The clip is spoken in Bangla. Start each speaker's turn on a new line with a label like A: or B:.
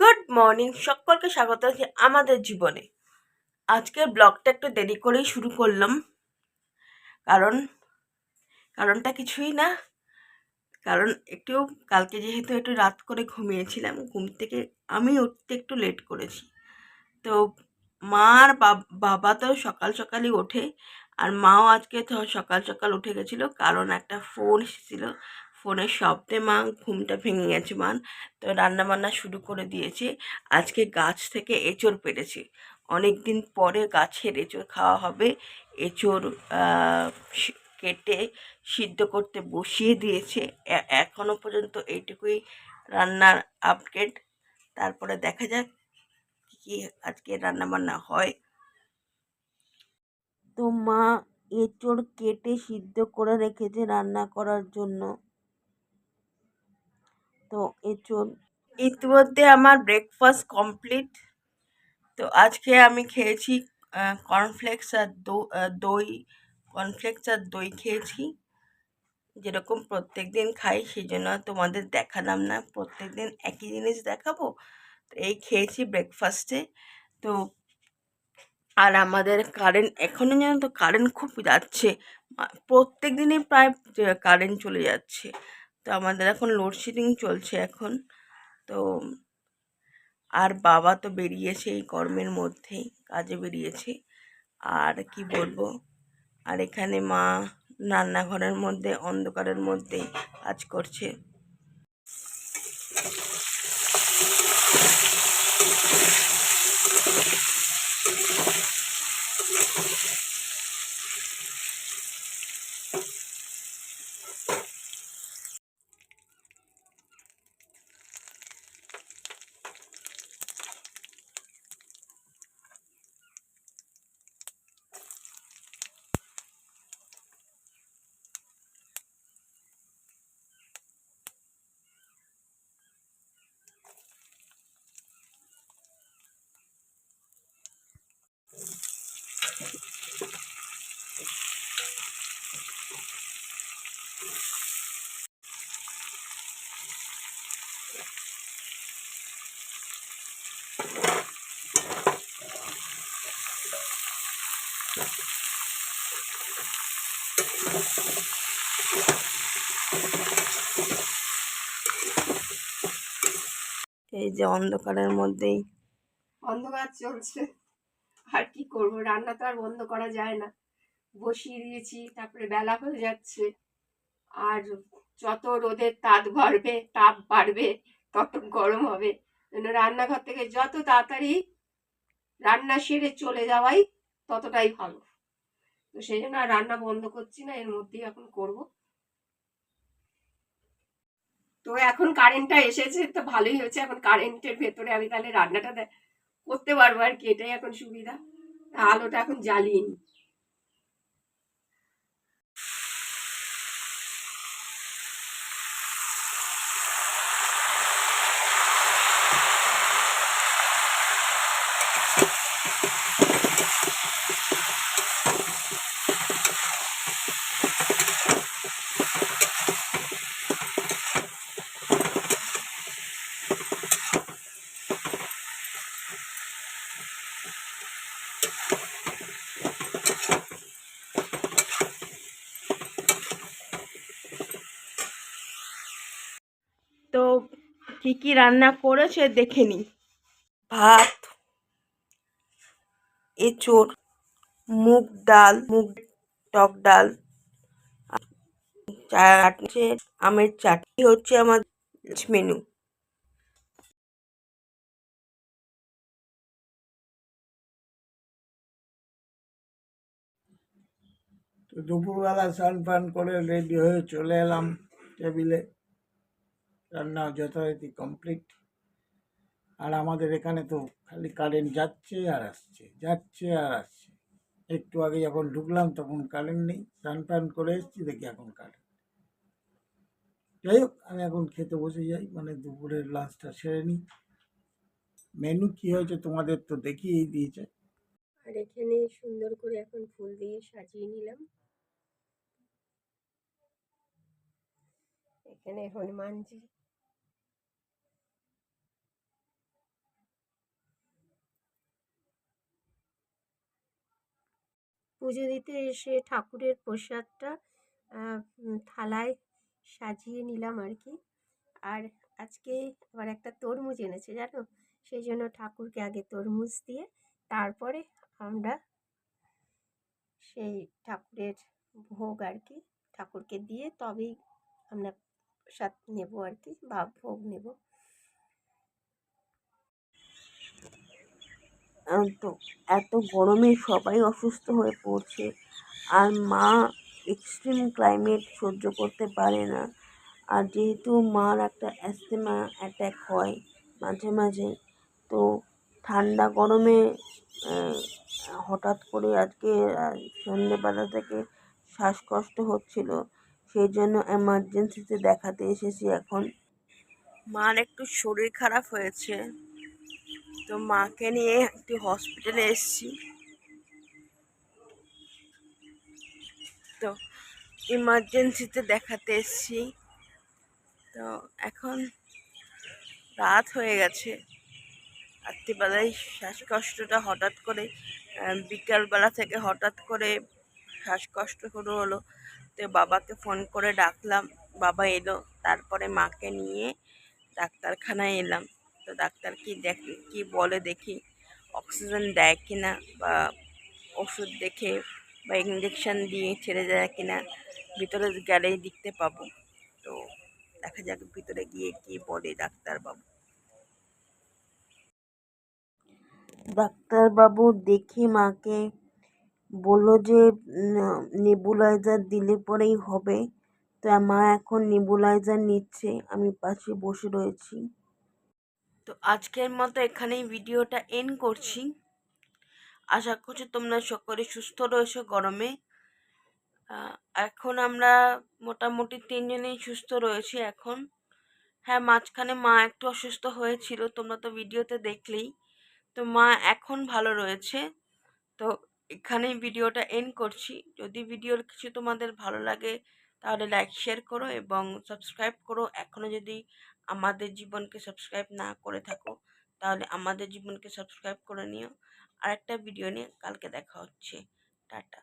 A: গুড মর্নিং সকলকে স্বাগত আছে আমাদের জীবনে। আজকের ব্লগটা একটু দেরি করেই শুরু করলাম। কারণ, কারণটা কিছুই না। কারণ একটু, কালকে যেহেতু একটু রাত করে ঘুমিয়েছিলাম, ঘুম থেকে আমি উঠতে একটু লেট করেছি। তো মা আর বাবা তো সকাল সকালই ওঠে, আর মাও আজকে তো সকাল সকাল উঠে গেছিল, কারণ একটা ফোন এসেছিল। ফোনের শব্দে মা, ঘুমটা ভেঙে গেছে মা। তো রান্না বান্না শুরু করে দিয়েছে। আজকে গাছ থেকে এঁচড় পেরেছে। অনেক দিন পরে গাছের এঁচড় খাওয়া হবে। এঁচড় কেটে সিদ্ধ করতে বসিয়ে দিয়েছে। এ- এখনও পর্যন্ত এইটুকুই রান্নার আপডেট। তারপরে দেখা যাক কি কি আজকে রান্না বান্না হয়। তো মা, এঁচড় কেটে সিদ্ধ করে রেখেছে রান্না করার জন্য। তো এঁচড় ইতিমধ্যে আমার ব্রেকফাস্ট কমপ্লিট তো আজকে আমি খেয়েছি কর্নফ্লেক্স আর দই কর্নফ্লেক্স আর দই খেয়েছি। যেরকম প্রত্যেক দিন খাই সেই জন্য তোমাদের দেখালাম না। প্রত্যেক দিন একই জিনিস দেখাবো। তো এই খেয়েছি ব্রেকফাস্টে তো আর আমাদের কারেন্ট এখনও যেন তো কারেন্ট খুব যাচ্ছে। প্রত্যেক দিনই প্রায় কারেন্ট চলে যাচ্ছে। তো আমাদের এখন লোডশেডিং চলছে এখন। তো আর বাবা তো বেরিয়েছে এই কর্মের মধ্যেই কাজে বেরিয়েছে। আর কি বলব? আর এখানে মা রান্নাঘরের মধ্যে, অন্ধকারের মধ্যেই কাজ করছে। এই যে অন্ধকারের মধ্যেই
B: অন্ধকার চলছে। আর কি করব? রান্না তো আর বন্ধ করা যায় না। বসিয়ে দিয়েছি, তারপরে বেলা হয়ে যাচ্ছে। আর যত রোদের তাপ বাড়বে তাপ বাড়বে, তত গরম হবে। রান্নাঘর থেকে যত তাড়াতাড়ি রান্না সেরে চলে যাওয়াই ততটাই ভালো। তো সেই জন্য আর রান্না বন্ধ করছি না, এর মধ্যেই এখন করব। তো এখন কারেন্টটা এসেছে, তো ভালোই হয়েছে। এখন কারেন্টের ভেতরে আমি তাহলে রান্নাটা করতে পারব আর কি, এটাই এখন সুবিধা। আলোটা এখন জ্বালিয়ে নি
A: কি কি রান্না করেছে দেখে নি। ভাত এঁচড় মুগ ডাল মুগ টক ডাল চাটনি আমের চাটনি হচ্ছে আমার মেনু
C: তো দুপুরবেলা স্নান ফান করে রেডি হয়ে চলে এলাম টেবিলে। রান্না যথারীতি কমপ্লিট আর আমাদের এখানে তো খালি কারেন্ট যাচ্ছে আর আসছে, যাচ্ছে আর আসছে। একটু আগে যখন ঢুকলাম, তখন কারেন্ট নেই। স্নান ফান করে এসেছি, দেখি এখন কারেন্ট যাই হোক, আমি এখন খেতে বসে যাই মানে দুপুরের লাঞ্চটা সেরে নিই। মেনু কী হয়েছে তোমাদের তো দেখিয়েই দিয়েছে।
B: আর এখানে সুন্দর করে এখন ফুল দিয়ে সাজিয়ে নিলাম। এখানে হনুমানজি পুজো দিতে এসে ঠাকুরের প্রসাদটা থালায় সাজিয়ে নিলাম আর কি। আর আজকে আবার একটা তরমুজ এনেছে, জানো? সেই জন্য ঠাকুরকে আগে তরমুজ দিয়ে তারপরে আমরা সেই ঠাকুরের ভোগ আর কি, ঠাকুরকে দিয়ে তবেই আমরা প্রসাদ নেব আর কি, বা ভোগ নেব।
A: তো এত গরমে সবাই অসুস্থ হয়ে পড়ছে। আর মা এক্সট্রিম ক্লাইমেট সহ্য করতে পারে না। আর যেহেতু মার একটা অ্যাস্থমা অ্যাটাক হয় মাঝে মাঝে, তো ঠান্ডা গরমে হঠাৎ করে আজকে সন্ধেবেলা থেকে শ্বাসকষ্ট হচ্ছিল। সেই জন্য এমার্জেন্সিতে দেখাতে এসেছি এখন। মার একটু শরীর খারাপ হয়েছে। তো মাকে নিয়ে একটি হসপিটালে এসেছি। তো ইমার্জেন্সিতে দেখাতে এসেছি। তো এখন রাত হয়ে গেছে। রাত্রিবেলায় শ্বাসকষ্টটা হঠাৎ করে বিকালবেলা থেকে হঠাৎ করে শ্বাসকষ্ট শুরু হলো। তো বাবাকে ফোন করে ডাকলাম। বাবা এলো। তারপরে মাকে নিয়ে ডাক্তারখানায় এলাম। তো ডাক্তার কি দেখ, কি বলে দেখি? অক্সিজেন দেয় কিনা বা ওষুধ দেখে বা ইঞ্জেকশান দিয়ে ছেড়ে যায় কিনা? ভিতরে গেলেই দেখতে পাবো। তো দেখা যাক ভিতরে গিয়ে কি বলে ডাক্তারবাবু। ডাক্তারবাবু দেখে মাকে। বলল যে নেবুলাইজার দিলে পরেই হবে। তো মা এখন নেবুলাইজার নিচ্ছে। আমি পাশে বসে রয়েছি। তো আজকের মতো এখানেই ভিডিওটা এন্ড করছি। আশা করছি তোমরা সকলে সুস্থ রয়েছো গরমে। এখন আমরা মোটামুটি তিনজনেই সুস্থ রয়েছি এখন। হ্যাঁ মাঝখানে মা একটু অসুস্থ হয়েছিল, তোমরা তো ভিডিওতে দেখলেই। তো মা এখন ভালো রয়েছে। তো এখানেই ভিডিওটা এন্ড করছি। যদি ভিডিওর কিছু তোমাদের ভালো লাগে, তাহলে লাইক শেয়ার করো এবং সাবস্ক্রাইব করো। এখনও যদি আমাদের জীবনকে সাবস্ক্রাইব না করে থাকো, তাহলে আমাদের জীবনকে সাবস্ক্রাইব করে নিও। আর একটা ভিডিও নিয়ে কালকে দেখা হচ্ছে। টাটা।